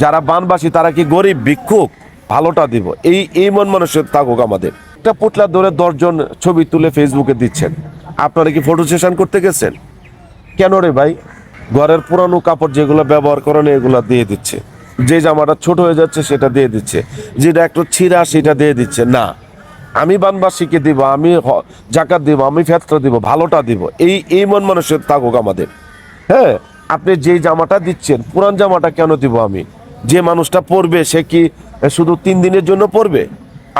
যারা বানবাসী, তারা কি গরিব, ভিক্ষুক? ভালোটা দিব। এই এই মন মানুষের থাকুক আমাদের। একটা পুতলা ধরে দশজন ছবি তুলে ফেসবুকে দিচ্ছেন। আপনারা কি ফটো সেশন করতে গেছেন? কেন রে ভাই? ঘরের পুরানো কাপড় যেগুলো ব্যবহার করেন এগুলো দিয়ে দিচ্ছে। যে জামাটা ছোট হয়ে যাচ্ছে, সেটা দিয়ে দিচ্ছে। যেটা একটু ছিঁড়া, সেটা দিয়ে দিচ্ছে। না, আমি বানবাসীকে দিব, আমি জাকাত দিব, আমি ফেতরা দিব, ভালোটা দিব। এই এই মন মানুষের থাকুক আমাদের। হ্যাঁ আপনি যেই জামাটা দিচ্ছেন, পুরান জামাটা কেন দিব আমি? যে মানুষটা পরবে সে কি শুধু তিন দিনের জন্য পরবে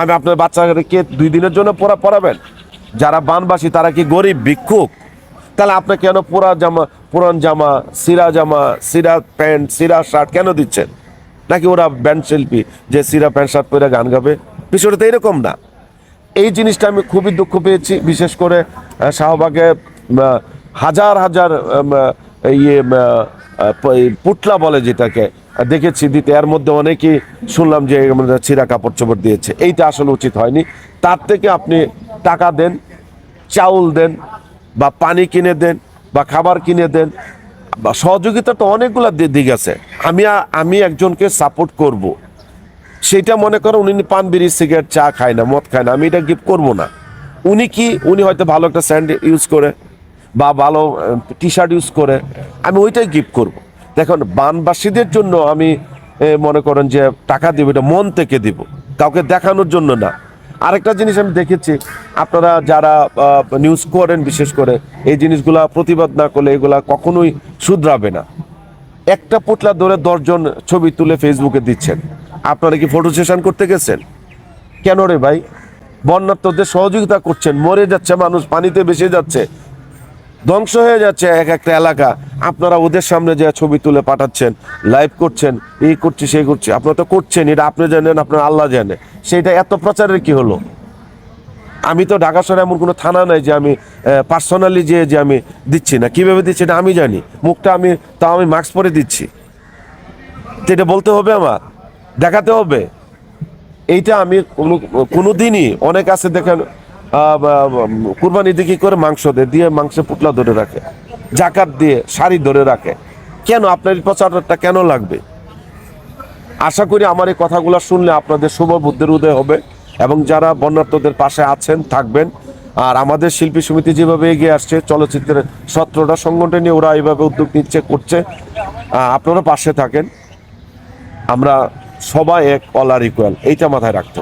আমি আপনার বাচ্চাকে দুই দিনের জন্য পরা পরাবেন যারা বানবাসী, তারা কি গরিব, ভিক্ষুক? তাহলে আপনি কেন পুরা জামা, পুরান জামা, সিরা জামা, সিরা প্যান্ট, সিরা শার্ট কেন দিচ্ছেন? নাকি ওরা ব্যান্ড শিল্পী যে সিরা প্যান্ট, শার্ট পরে গান গাবে? বিষয়টা তো এরকম না। এই জিনিসটা আমি খুবই দুঃখ পেয়েছি, বিশেষ করে শাহবাগে হাজার হাজার ইয়ে পুটলা বলে যেটাকে দেখেছি দিতে। এর মধ্যে অনেকেই শুনলাম যে আমাদের ছিঁড়া কাপড় চোপড় দিয়েছে। এইটা আসলে উচিত হয়নি। তার থেকে আপনি টাকা দেন, চাউল দেন, বা পানি কিনে দেন, বা খাবার কিনে দেন, বা সহযোগিতা তো অনেকগুলো দিক আছে। আমি আমি একজনকে সাপোর্ট করব। সেটা মনে করো উনি পান বিড়ি, সিগারেট, চা খায় না, মদ খায় না। আমি এটা গিফট করব না। উনি কি উনি হয়তো ভালো একটা স্যান্ড ইউজ করে। বা ভালো টি শার্ট ইউজ করে, আমি ওইটাই গিফট করব। দেখুন, বানবাসীদের জন্য আমি মনে করেন যে টাকা দেবো, এটা মন থেকে দিব, কাউকে দেখানোর জন্য না। আরেকটা জিনিস আমি দেখেছি, আপনারা যারা নিউজ করেন, বিশেষ করে, এই জিনিসগুলা প্রতিবাদ না করলে এগুলা কখনোই শুধরাবে না। একটা পুতলা ধরে দশজন ছবি তুলে ফেসবুকে দিচ্ছেন। আপনারা কি ফটো সেশন করতে গেছেন? কেন রে ভাই? বন্যার্থদের সহযোগিতা করছেন, মরে যাচ্ছে মানুষ, পানিতে ভেসে যাচ্ছে। ধ্বংস হয়ে যাচ্ছে এক একটা এলাকা। আপনারা ওদের সামনে যে ছবি তুলে পাঠাচ্ছেন লাইভ করছেন এই করছি সেই করছি, আপনারা তো করছেন, এটা আপনি জানেন, আপনার আল্লাহ জানে। সেটা এত প্রচারের কি হলো? আমি তো ঢাকা শহরে এমন কোনো থানা নাই যে আমি পার্সোনালি যে যে আমি দিচ্ছি না। কীভাবে দিচ্ছি এটা আমি জানি। মুখটা আমি, তাও আমি মাস্ক পরে দিচ্ছি। তো এটা বলতে হবে আমার? দেখাতে হবে? এইটা আমি কোনো কোনো দিনই অনেক আছে দেখেন কুরবানি দিয়ে কি করে মাংস দেয়? দিয়ে মাংসে পুটলা ধরে রাখে। জাকাত দিয়ে শাড়ি ধরে রাখে। কেন? আপনার এই প্রচারটা কেন লাগবে? আশা করি আমার এই কথাগুলো শুনলে আপনাদের শুভ বুদ্ধের উদয় হবে এবং যারা বন্যার্থদের পাশে আছেন, থাকবেন। আর আমাদের শিল্পী সমিতি যেভাবে এগিয়ে আসছে, চলচ্চিত্রের সতেরোটা সংগঠন ওরা এইভাবে উদ্যোগ নিচ্ছে, করছে। আপনারা পাশে থাকেন। আমরা সবাই এক অলার ইকুয়াল এইটা মাথায় রাখতে।